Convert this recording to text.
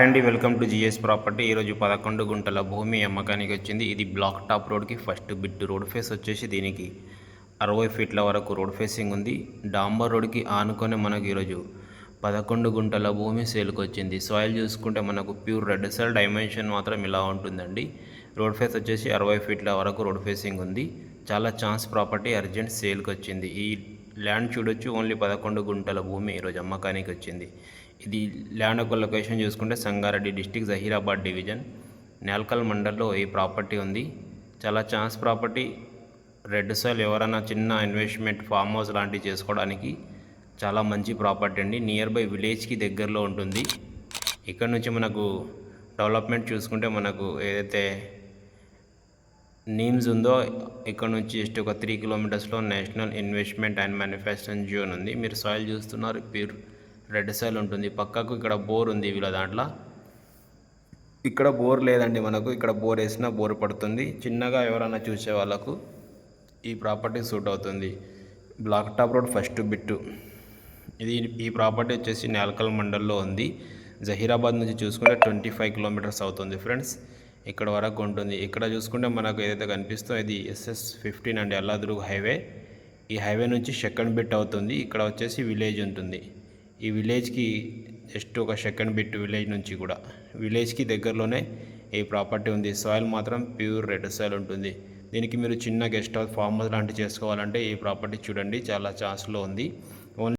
అండి welcome to GS property. ఈరోజు పదకొండు గుంటల భూమి అమ్మకానికి వచ్చింది. ఇది బ్లాక్ టాప్ రోడ్కి ఫస్ట్ బిట్ రోడ్ ఫేస్ వచ్చేసి దీనికి అరవై ఫీట్ల వరకు రోడ్ ఫేసింగ్ ఉంది. డాంబర్ రోడ్కి ఆనుకొని మనకు ఈరోజు పదకొండు గుంటల భూమి సేల్కి వచ్చింది. సాయిల్ చూసుకుంటే మనకు ప్యూర్ రెడ్ సెల్ డైమెన్షన్ మాత్రం ఇలా ఉంటుందండి. రోడ్ ఫేస్ వచ్చేసి అరవై ఫీట్ల వరకు రోడ్ ఫేసింగ్ ఉంది. చాలా ఛాన్స్ ప్రాపర్టీ అర్జెంట్ సేల్కి వచ్చింది. ఈ ల్యాండ్ చూడొచ్చు ఓన్లీ పదకొండు గుంటల భూమి ఈరోజు అమ్మకానికి వచ్చింది ఇది ల్యాండ్ ఒక లొకేషన్ చూసుకుంటే సంగారెడ్డి డిస్టిక్ జహీరాబాద్ డివిజన్. నేల్కల్ మండల్లో ఈ ప్రాపర్టీ ఉంది. చాలా ఛాన్స్ ప్రాపర్టీ. రెడ్ సాయిల్ ఎవరైనా చిన్న ఇన్వెస్ట్మెంట్ ఫామ్ హౌస్ లాంటివి చేసుకోవడానికి చాలా మంచి ప్రాపర్టీ అండి. నియర్ బై విలేజ్కి దగ్గరలో ఉంటుంది. ఇక్కడ నుంచి మనకు డెవలప్మెంట్ చూసుకుంటే మనకు ఏదైతే నీమ్స్ ఉందో ఇక్కడ నుంచి జస్ట్ ఒక three కిలోమీటర్స్లో national investment and manufacturing zone ఉంది. మీరు సాయిల్ చూస్తున్నారు ప్యూర్ రెడ్ సాయిల్ ఉంటుంది. పక్కకు ఇక్కడ బోర్ ఉంది వీళ్ళ దాంట్లో. ఇక్కడ బోర్ లేదండి మనకు. ఇక్కడ బోర్ వేసినా బోర్ పడుతుంది. చిన్నగా ఎవరైనా చూసే వాళ్ళకు ఈ ప్రాపర్టీ సూట్ అవుతుంది. Black top road first bit ఇది ఈ ప్రాపర్టీ వచ్చేసి నేల్కల్ మండల్లో ఉంది. జహీరాబాద్ నుంచి చూసుకుంటే ట్వంటీ ఫైవ్ కిలోమీటర్స్ అవుతుంది ఫ్రెండ్స్ ఇక్కడ వరకు ఉంటుంది. ఇక్కడ చూసుకుంటే మనకు ఏదైతే కనిపిస్తో ఇది ఎస్ఎస్ ఫిఫ్టీన్ అండి. అల్లాదుర్గ్ హైవే. ఈ హైవే నుంచి సెకండ్ బిట్ అవుతుంది. ఇక్కడ వచ్చేసి విలేజ్ ఉంటుంది. ఈ విలేజ్కి జస్ట్ ఒక సెకండ్ బిట్ విలేజ్ నుంచి కూడా. విలేజ్కి దగ్గరలోనే ఈ ప్రాపర్టీ ఉంది. సాయిల్ మాత్రం ప్యూర్ రెడ్ సాయిల్ ఉంటుంది. దీనికి మీరు చిన్న గెస్ట్ హౌస్ ఫామ్ హౌస్ లాంటివి చేసుకోవాలంటే ఈ ప్రాపర్టీ చూడండి. చాలా ఛాన్స్లో ఉంది.